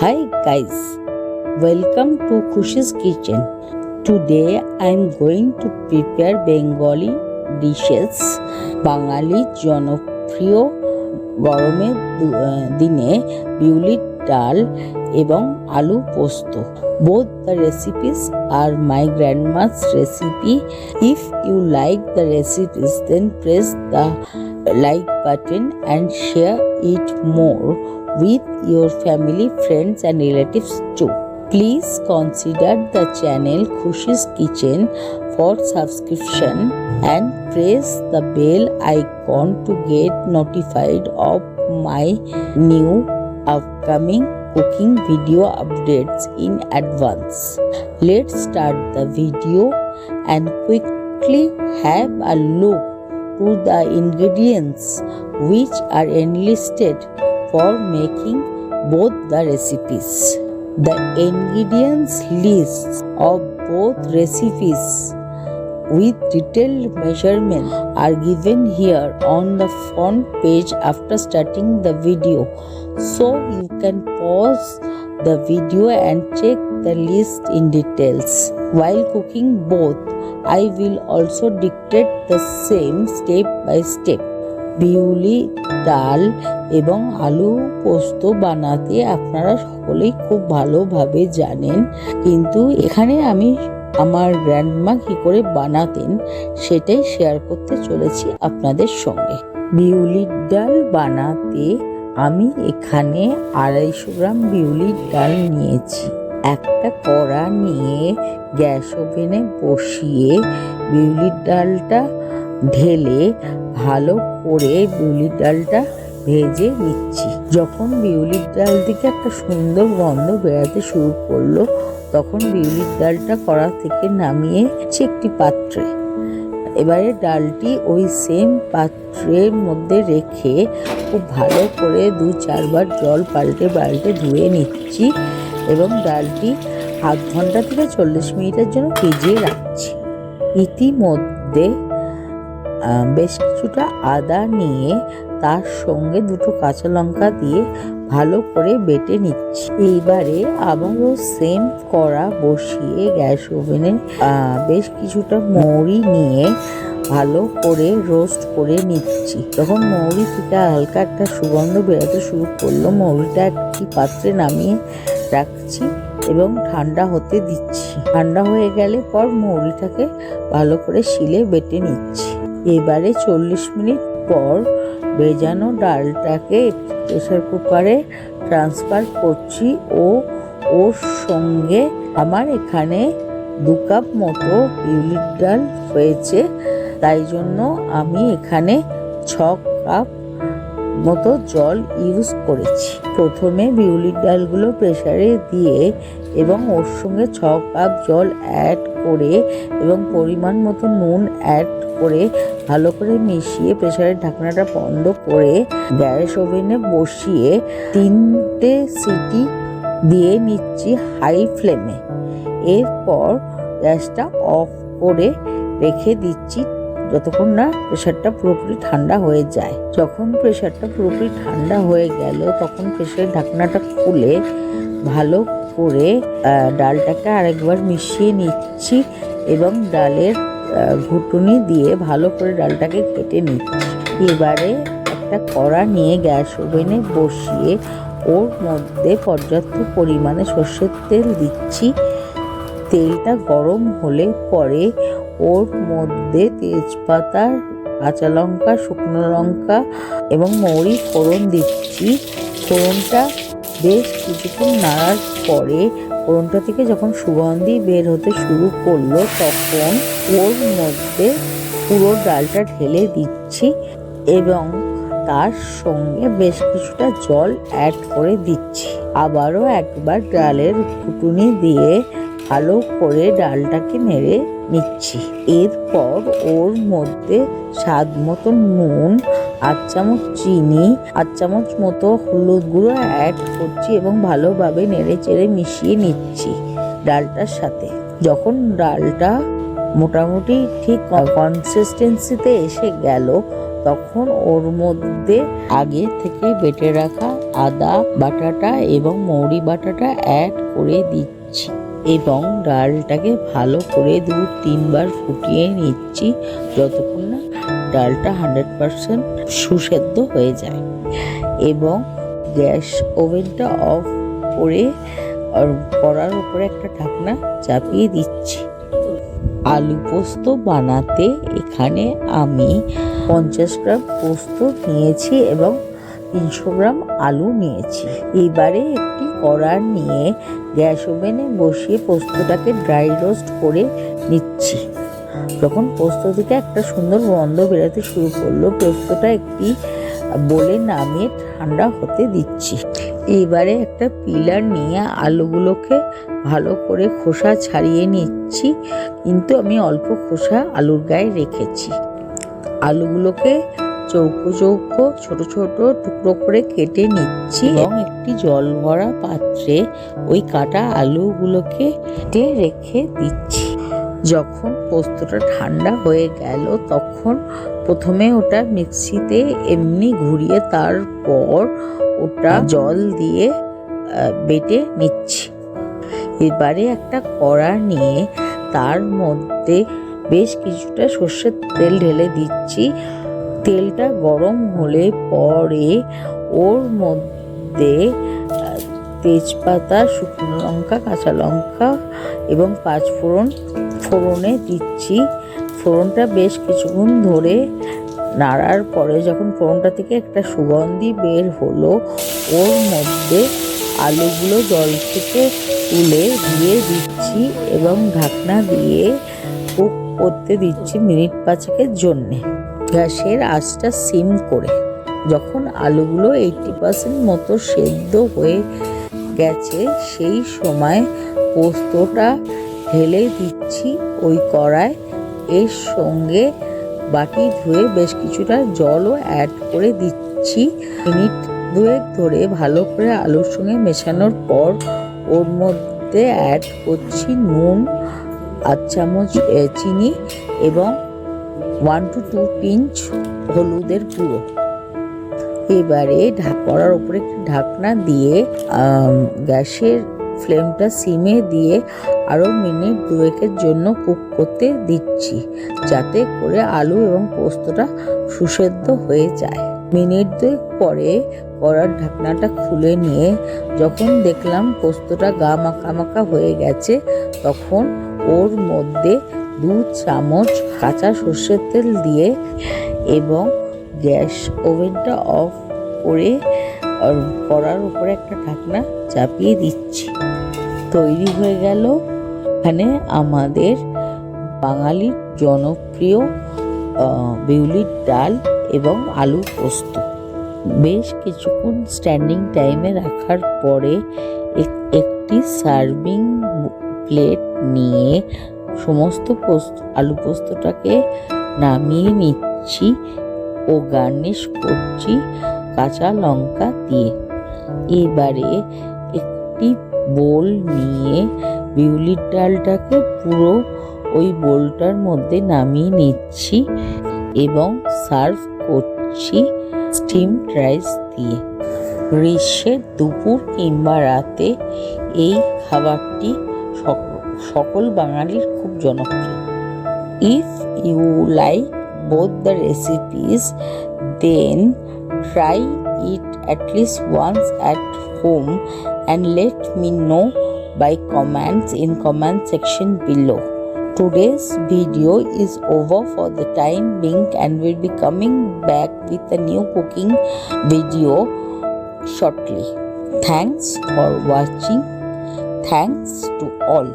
Hi guys, welcome to Khushi's Kitchen. Today I am going to prepare Bengali dishes. বাঙালির জনপ্রিয় গরমের দিনে বিউলির ডাল এবং আলু পোস্ত both the recipes are my grandma's recipe if you like the recipes then press the like button and share it more with your family, friends, and relatives too. Please consider the channel Khushi's Kitchen for subscription and press the bell icon to get notified of my new upcoming cooking video updates in advance. Let's start the video and quickly have a look to the ingredients which are enlisted for making both the recipes. The ingredients lists of both recipes with detailed measurements are given here on the front page after starting the video. So you can pause the video and check the list in details. While cooking both i will also dictate the same step by step বিউলি, ডাল এবং আলু পোস্ত বানাতে আপনারা সকলেই খুব ভালোভাবে জানেন। কিন্তু এখানে আমি আমার গ্র্যান্ডমা কি করে বানাতেন সেটাই শেয়ার করতে চলেছি আপনাদের সঙ্গে। বিউলির ডাল বানাতে আমি এখানে আড়াইশো গ্রাম বিউলির ডাল নিয়েছি। একটা কড়া নিয়ে গ্যাস ওভেনে বসিয়ে বিউলির ডালটা ঢেলে ভালো করে বিউলির ডালটা ভেজে নিচ্ছি। যখন বিউলির ডাল থেকে একটা সুন্দর গন্ধ বেরাতে শুরু করল, তখন বিউলির ডালটা কড়া থেকে নামিয়ে একটি পাত্রে। এবারে ডালটি ওই সেম পাত্রের মধ্যে রেখে খুব ভালো করে দু চারবার জল পাল্টে পাল্টে ধুয়ে নিচ্ছি এবং ডালটি আধ ঘণ্টা থেকে চল্লিশ মিনিটের জন্য ভিজিয়ে রাখছি। ইতিমধ্যে বেশ কিছুটা আদা নিয়ে তার সঙ্গে দুটো কাঁচা লঙ্কা দিয়ে ভালো করে বেটে নিচ্ছি। এইবারে আবারও সেম কড়া বসিয়ে গ্যাস ওভেনে বেশ কিছুটা মৌরি নিয়ে ভালো করে রোস্ট করে নিচ্ছি। যখন মৌরি থেকে হালকা একটা সুগন্ধ বেরোতে শুরু করল, মৌরিটা একটি পাত্রে নামিয়ে রাখছি এবং ঠান্ডা হতে দিচ্ছি। ঠান্ডা হয়ে গেলে পর মৌরিটাকে ভালো করে শিলে বেটে নিচ্ছি। এবারে চল্লিশ মিনিট পর ভেজানো ডালটাকে প্রেসার কুকারে ট্রান্সফার করছি ও ওর সঙ্গে আমার এখানে দু কাপ মতো বিউলির ডাল হয়েছে। তাই জন্য আমি এখানে ছ কাপ মতো জল ইউজ করেছি। প্রথমে বিউলির ডালগুলো প্রেসারে দিয়ে এবং ওর সঙ্গে ছ কাপ জল অ্যাড করে এবং পরিমাণ মতো নুন অ্যাড করে ভালো করে মিশিয়ে প্রেশারের ঢাকনাটা বন্ধ করে গ্যাস ওভেনে বসিয়ে তিনটে সিটি দিয়ে নিচ্ছি হাই ফ্লেমে এরপর গ্যাসটা অফ করে রেখে দিচ্ছি যতক্ষণ না প্রেশারটা পুরোপুরি ঠান্ডা হয়ে যায়। যখন প্রেশারটা পুরোপুরি ঠান্ডা হয়ে গেল, তখন প্রেশারের ঢাকনাটা খুলে ভালো করে ডালটাকে আরেকবার মিশিয়ে নিচ্ছি এবং ডালের ঘুটুনি দিয়ে ভালো করে ডালটাকে কেটে নিচ্ছি। এবারে একটা কড়া নিয়ে গ্যাস ওভেনে বসিয়ে ওর মধ্যে পর্যাপ্ত পরিমাণে সর্ষের তেল দিচ্ছি। তেলটা গরম হলে পরে ওর মধ্যে তেজপাতা, কাঁচা লঙ্কা, শুকনো লঙ্কা এবং মৌরি ফোড়ন দিচ্ছি। ফোড়নটা বেশ কিছুক্ষণ নাড়ার পরে ফোড়নটা থেকে যখন সুগন্ধি বের হতে শুরু করল, তখন ওর মধ্যে পুরো ডালটা ঢেলে দিচ্ছি এবং তার সঙ্গে বেশ কিছুটা জল অ্যাড করে দিচ্ছি। আবারও একবার ডালের ফুটুনি দিয়ে ভালো করে ডালটাকে নেড়ে নিচ্ছি। এরপর ওর মধ্যে স্বাদ মতো নুন আট চামচ চিনি আট চামচ মতো হলুদ গুঁড়ো অ্যাড করছি এবং ভালোভাবে নেড়ে চেড়ে মিশিয়ে নিচ্ছি ডালটার সাথে। যখন ডালটা মোটামুটি ঠিক কনসিস্টেন্সিতে এসে গেল, তখন ওর মধ্যে আগে থেকে বেটে রাখা আদা বাটাটা এবং মৌরি বাটাটা অ্যাড করে দিচ্ছি। এবং ডালটাকে ভালো করে দু তিনবার ফুটিয়ে নিচ্ছি যতক্ষণ না ডালটা হান্ড্রেড পারসেন্ট সুসেদ্ধ হয়ে যায়। এবং গ্যাস ওভেনটা অফ করে কড়ার উপরে একটা ঢাকনা চাপিয়ে দিচ্ছি। আলু পোস্ত বানাতে এখানে আমি পঞ্চাশ গ্রাম পোস্ত নিয়েছি এবং তিনশো গ্রাম আলু নিয়েছি। এবারে কড়া নিয়ে গ্যাস ওভেনে বসিয়ে পোস্তটাকে ড্রাই রোস্ট করে নিচ্ছি। যখন পোস্ত থেকে একটা সুন্দর গন্ধ বেরোতে শুরু করল, পোস্তটা একটি বলে নামিয়ে ঠান্ডা হতে দিচ্ছি। এবারে একটা পিলার নিয়ে আলুগুলোকে ভালো করে খোসা ছাড়িয়ে নিচ্ছি, কিন্তু আমি অল্প খোসা আলুর গায়ে রেখেছি। আলুগুলোকে চৌকো চৌকো ছোট ছোট টুকরো করে কেটে নিচ্ছি এবং একটি জল ভরা পাত্রে ওই কাটা আলুগুলোকে কেটে রেখে দিচ্ছি। যখন পোস্তটা ঠান্ডা হয়ে গেল, তখন প্রথমে ওটা মিক্সিতে এমনি ঘুরিয়ে তারপর ওটা জল দিয়ে বেটে নিচ্ছি। এবারে একটা কড়া নিয়ে তার মধ্যে বেশ কিছুটা সর্ষের তেল ঢেলে দিচ্ছি। তেলটা গরম হলে পরে ওর মধ্যে তেজপাতা, শুকনো লঙ্কা, কাঁচা লঙ্কা এবং পাঁচ ফোড়ন, ফোড়নে দিচ্ছি। ফোড়নটা বেশ কিছুক্ষণ ধরে নাড়ার পরে যখন ফোড়নটা থেকে একটা সুগন্ধি বের হলো, ওর মধ্যে আলুগুলো জল থেকে তুলে দিয়ে দিচ্ছি এবং ঢাকনা দিয়ে কুক করতে দিচ্ছি মিনিট পাঁচেকের জন্যে। গ্যাসের আঁচটা সিম করে। যখন আলুগুলো এইটটি পার্সেন্ট মতো সেদ্ধ হয়ে গেছে, সেই সময় পোস্তটা ঢেলে দিচ্ছি ওই কড়ায়। এর সঙ্গে বাটি ধুয়ে বেশ কিছুটা জলও অ্যাড করে দিচ্ছি। মিনিট দুয়েক ধরে ভালো করে আলুর সঙ্গে মেশানোর পর ওর মধ্যে অ্যাড করছি নুন, আধ চামচ চিনি এবং ওয়ান টু টু পিঞ্চ হলুদের গুঁড়ো। এবারে ঢাক করার উপরে একটি ঢাকনা দিয়ে গ্যাসের ফ্লেমটা সিমে দিয়ে আরও মিনিট দুয়েকের জন্য কুক করতে দিচ্ছি, যাতে করে আলু এবং পোস্তটা সুসেদ্ধ হয়ে যায়। মিনিট দুয়েক পরে কড়ার ঢাকনাটা খুলে নিয়ে যখন দেখলাম পোস্তটা গা মাখা মাখা হয়ে গেছে, তখন ওর মধ্যে দু চামচ কাঁচা সর্ষের তেল দিয়ে এবং গ্যাস ওভেনটা অফ করে কড়ার উপরে একটা ঢাকনা চাপিয়ে দিচ্ছি। তৈরি হয়ে গেল এখানে আমাদের বাঙালির জনপ্রিয় বিউলির ডাল এবং আলু পোস্ত। বেশ কিছুক্ষণ স্ট্যান্ডিং টাইমে রাখার পরে এক- একটি সার্ভিং প্লেট নিয়ে সমস্ত পোস্ত, আলু পোস্তটাকে নামিয়ে নিচ্ছি ও গার্নিশ করছি কাঁচা লঙ্কা দিয়ে। এবারে একটি বোল নিয়ে বিউলির ডালটাকে পুরো ওই বোলটার মধ্যে নামিয়ে নিচ্ছি এবং সার্ভ করছি স্টিম রাইস দিয়ে। গ্রীষ্মের দুপুর কিংবা রাতে এই খাবারটি সক- সকল বাঙালির খুব জনপ্রিয়। If you like both the recipes then try it at least once at home and let me know by comments in comment section below today's video is over for the time being and will be coming back with the new cooking video shortly thanks for watching thanks to all